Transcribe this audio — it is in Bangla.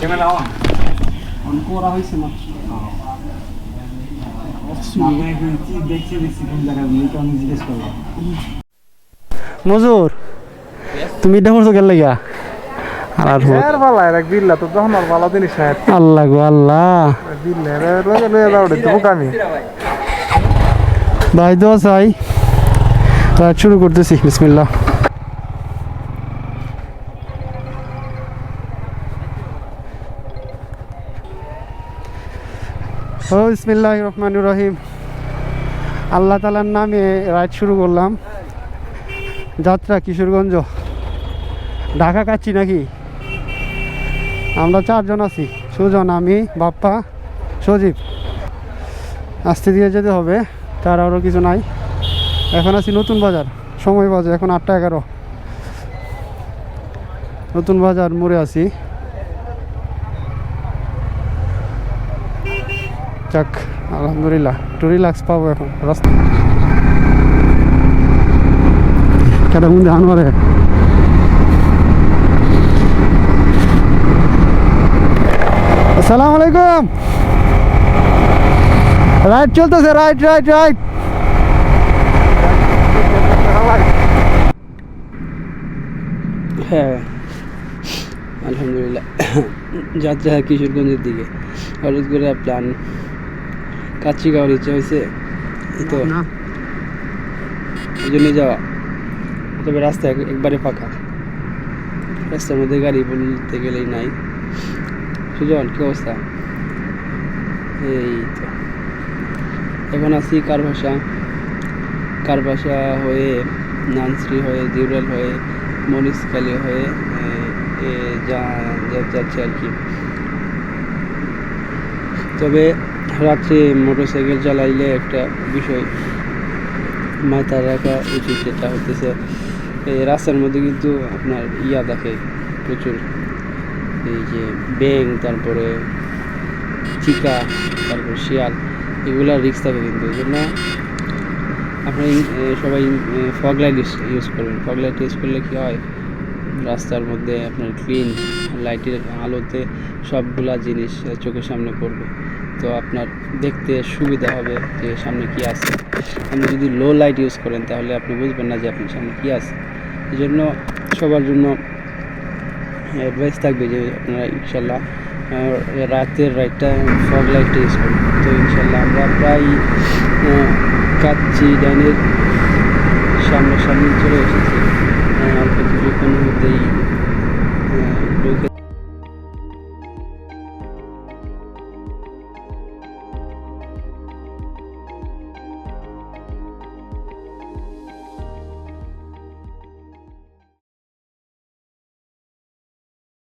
ক্যামেরা অন করা হয়েছে মাত্র। কোন মজুর তুমি এটা করছ গেল লাগিয়া? আর হোক। এর ভালো এক বিল্লা তো তখন আর ভালো জিনিস না আল্লাহ গো আল্লাহ। বিল্লা লগে লগে যাও রে তো আমি ভাই দোয়া চাই। রাইড শুরু করতেছি বিসমিল্লাহ। ও বিসমিল্লাহ রহমান রহিম। আল্লাহ তালার নামে রাইড শুরু করলাম। যাত্রা কিশোরগঞ্জ। ঢাকা কাচ্ছি নাকি? আমরা চারজন আছি, সুজন, আমি, বাপ্পা, সজীব। আসতে দিয়ে যেতে হবে, তার আরও কিছু নাই। এখন আছি নতুন বাজার, সময় বাজে এখন আটটা এগারো। নতুন বাজার মোড়ে আছি। যাক আলহামদুলিল্লাহ একটু রিল্যাক্স পাবো এখন রাস্তা কেটে মধ্যে আনবারে আসসালামু আলাইকুম রাইট চলতেছে রাইট রাইট রাইট হ্যাঁ আলহামদুলিল্লাহ যাত্রা কিশোরগঞ্জের দিকে হঠাৎ করে প্ল্যান কাচ্চি খাওয়ার ইচ্ছা হয়েছে। এই তো। এই জন্য যাওয়া। তবে রাস্তা একবারে ফাঁকা। রাস্তার মধ্যে গাড়ি বলতে গেলেই নাই। সুজন কি অবস্থা? এই তো। এখন আছি কার ভাষা কার ভাষা হয়ে নানশ্রী হয়ে দিউরাল হয়ে মনিসকালি হয়ে এ, এ, যা যা- যাচ্ছে আর কি। তবে রাত্রে মোটরসাইকেল চালাইলে একটা বিষয় মাথায় রাখা উচিত যেটা হতেছে এই রাস্তার মধ্যে কিন্তু আপনার ইয়া দেখে প্রচুর। এই যে ব্যাং তারপরে চিকা, তারপরে শিয়াল এগুলা রিক্স থাকে কিন্তু। এই জন্য আপনার সবাই ফগ লাইট ইউজ করবেন। ফগ লাইট ইউজ করলে কী হয়? রাস্তার মধ্যে আপনার ক্লিন লাইটের আলোতে সবগুলা জিনিস চোখের সামনে পড়বে। তো আপনার দেখতে সুবিধা হবে যে সামনে কি আছে। আপনি যদি লো লাইট ইউজ করেন, তাহলে আপনি বুঝবেন না যে আপনার সামনে কি আছে। এই জন্য সবার জন্য অ্যাডভাইস থাকবে যে আপনারা ইনশাল্লাহ রাতের রাইটটা ফগ লাইটটা ইউজ করুন। তো ইনশাল্লাহ আমরা প্রায় কাচ্চি ডাইনের সামনাসামনি চলে এসেছি। অল্প